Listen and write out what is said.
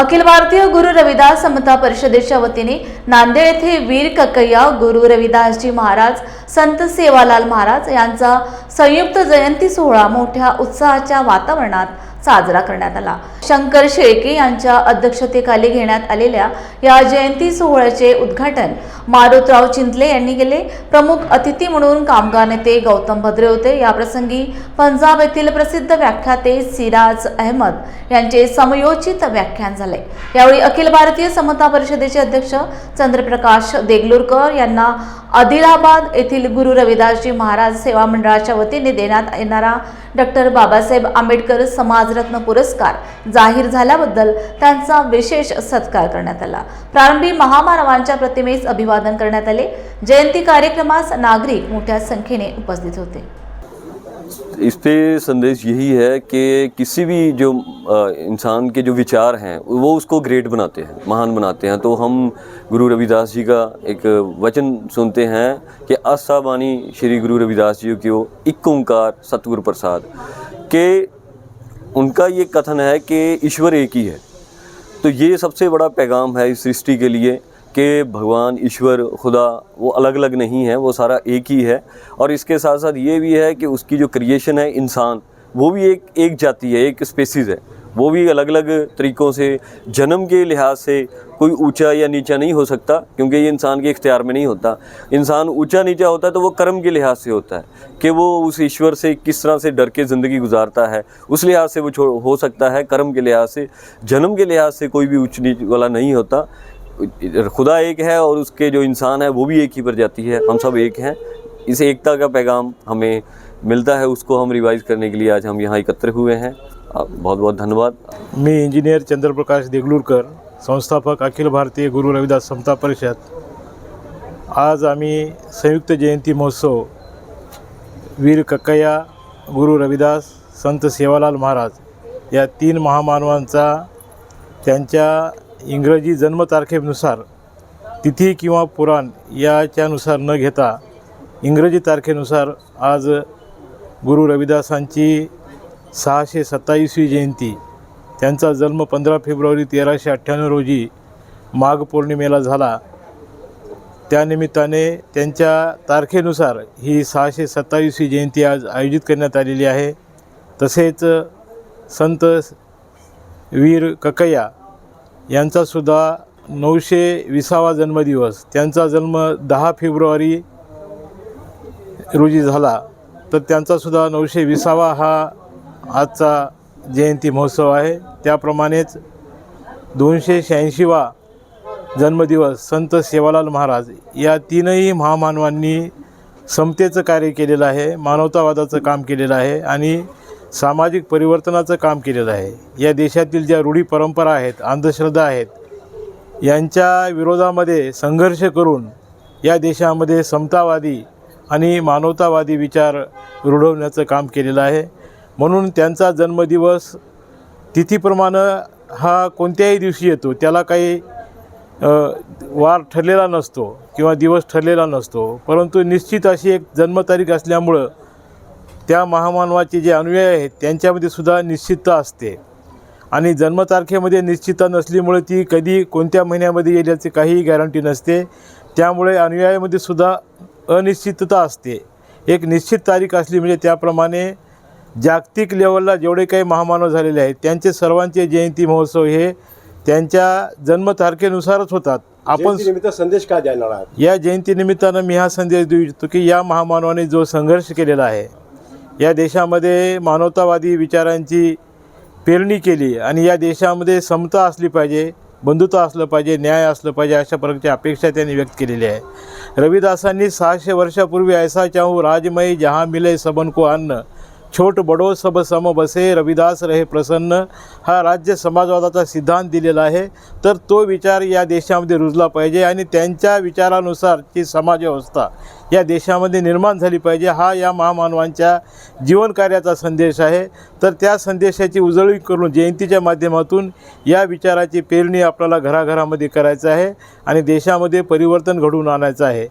अखिल भारतीय गुरु रविदास समता परिषदेच्या वतीने नांदेड येथे वीर कक्कय्या गुरु रविदासजी महाराज संत सेवालाल महाराज यांचा संयुक्त जयंती सोहळा मोठ्या उत्साहाच्या वातावरणात साजरा करण्यात आला. शंकर शेळके यांच्या अध्यक्षतेखाली घेण्यात आलेल्या या जयंती सोहळ्याचे उद्घाटन मारुतराव चिंतले यांनी केले. प्रमुख अतिथी म्हणून कामगार नेते गौतम भद्रे होते. याप्रसंगी पंजाब येथील प्रसिद्ध व्याख्याते सिराज अहमद यांचे समयोचित व्याख्यान झाले. यावेळी अखिल भारतीय समता परिषदेचे अध्यक्ष चंद्रप्रकाश देगलूरकर यांना आदिलाबाद येथील गुरु रविदासजी महाराज सेवा मंडळाच्या वतीने देण्यात येणारा डॉक्टर बाबासाहेब आंबेडकर समाजरत्न पुरस्कार जाहीर झाल्याबद्दल त्यांचा विशेष सत्कार करण्यात आला. प्रारंभी महामानवांच्या प्रतिमेस अभिवादन करण्यात आले. जयंती कार्यक्रमास नागरिक मोठ्या संख्येने उपस्थित होते. इस पे संदेश यही है कि किसी भी जो इंसान के जो विचार हैं, वो उसको ग्रेट बनाते हैं, महान बनाते हैं। तो हम गुरु रविदास जी का एक वचन सुनते हैं कि आस्था बानी श्री गुरु रविदास जी की एक ओंकार सतगुरु प्रसाद के उनका ये कथन है कि ईश्वर एक ही है। तो ये सबसे बड़ा पैगाम है इस सृष्टि के लिए कि भगवान, ईश्वर, खुदा, वो अलग अलग नहीं है, वो सारा एक ही है। और इसके साथ साथ ये भी है कि उसकी जो क्रिएशन है, इंसान, वो भी एक एक जाति है, एक स्पेसिस है। वो भी अलग अलग तरीक़ों से, जन्म के लिहाज से कोई ऊँचा या नीचा नहीं हो सकता, क्योंकि ये इंसान के इख्तियार में नहीं होता। इंसान ऊँचा नीचा होता है तो वो कर्म के लिहाज से होता है, कि वो उस ईश्वर से किस तरह से डर के ज़िंदगी गुजारता है, उस लिहाज से वो हो सकता है कर्म के लिहाज से। जन्म के लिहाज से कोई भी ऊंच नीच वाला नहीं होता। खुदा एक है और उसके जो इंसान है वो भी एक ही प्रजाति है, हम सब एक हैं। इस एकता का पैगाम हमें मिलता है, उसको हम रिवाइज करने के लिए आज हम यहाँ एकत्र हुए हैं। बहुत बहुत धन्यवाद। मी इंजिनियर चंद्रप्रकाश देगलूरकर संस्थापक अखिल भारतीय गुरु रविदास समता परिषद. आज आम्ही संयुक्त जयंती महोत्सव वीर कक्कया गुरु रविदास संत सेवालाल महाराज या तीन महामानवांचा त्यांच्या इंग्रजी जन्मतारखेनुसार तिथी किंवा पुराण याच्यानुसार न घेता इंग्रजी तारखेनुसार आज गुरु रविदासांची सहाशे सत्तावीसवी जयंती. त्यांचा जन्म पंधरा फेब्रुवारी तेराशे अठ्ठ्याण्णव रोजी माघ पौर्णिमेला झाला. त्यानिमित्ताने त्यांच्या तारखेनुसार ही सहाशे सत्तावीसवी जयंती आज आयोजित करण्यात आलेली आहे. तसेच संत वीर ककय्या यांचासुद्धा नऊशे विसावा जन्मदिवस त्यांचा जन्म दहा फेब्रुवारी रोजी झाला. तर त्यांचासुद्धा नऊशे विसावा हा आजचा जयंती महोत्सव आहे. त्याप्रमाणेच दोनशे शहाऐंशीवा जन्मदिवस संत सेवालाल महाराज या तीनही महामानवांनी समतेचं कार्य केलेलं आहे मानवतावादाचं काम केलेलं आहे आणि सामाजिक परिवर्तनाचं काम केलेलं आहे. या देशातील ज्या रूढी परंपरा आहेत अंधश्रद्धा आहेत यांच्या विरोधामध्ये संघर्ष करून या देशामध्ये समतावादी आणि मानवतावादी विचार रुढवण्याचं काम केलेलं आहे. म्हणून त्यांचा जन्मदिवस तिथीप्रमाणे हा कोणत्याही दिवशी येतो त्याला काही वार ठरलेला नसतो किंवा दिवस ठरलेला नसतो. परंतु निश्चित अशी एक जन्मतारीख असल्यामुळं त्या महामानवाचे जे अनुयायी आहेत त्यांच्यामध्ये सुद्धा निश्चितता असते. आणि जन्मतारखेमध्ये निश्चितता नसल्यामुळे ती कधी कोणत्या महिन्यामध्ये येईल याची काहीही गॅरंटी नसते. त्यामुळे अनुयायामध्ये सुद्धा अनिश्चितता असते. एक निश्चित तारीख असली म्हणजे त्याप्रमाणे जागतिक लेवलला जेवढे काही महामानव झालेले आहेत त्यांचे सर्वांचे जयंती महोत्सव हे त्यांच्या जन्मतारखेनुसारच होतात. आपण निमित्त संदेश देणार आहात? या जयंतीनिमित्तानं मी हा संदेश देऊ इच्छितो की या महामानवाने जो संघर्ष केलेला आहे या देशामध्ये मानवतावादी विचारांची पेरणी केली आणि या देशामध्ये समता असली पाहिजे बंधुता असलं पाहिजे न्याय असलं पाहिजे अशा प्रकारची अपेक्षा त्यांनी व्यक्त केलेली आहे. रविदासांनी सहाशे वर्षापूर्वी ऐसा चाहूँ राजमय जहाँ मिले सबन को अन्न छोट बडो सब सम बसे रविदास रहे प्रसन्न. हा राज्य समाजवादाचा सिद्धांत दिलेला आहे. तर तो विचार या देशामध्ये रुजला पाहिजे आणि त्यांच्या विचारानुसारची समाजव्यवस्था या देशामध्ये निर्माण झाली पाहिजे. हा या महामानवांच्या जीवनकार्याचा संदेश आहे. तर त्या संदेशाची उजळणी करून जयंतीच्या माध्यमातून या विचाराची पेरणी आपल्याला घराघरामध्ये करायचं आहे आणि देशामध्ये परिवर्तन घडवून आणायचं आहे.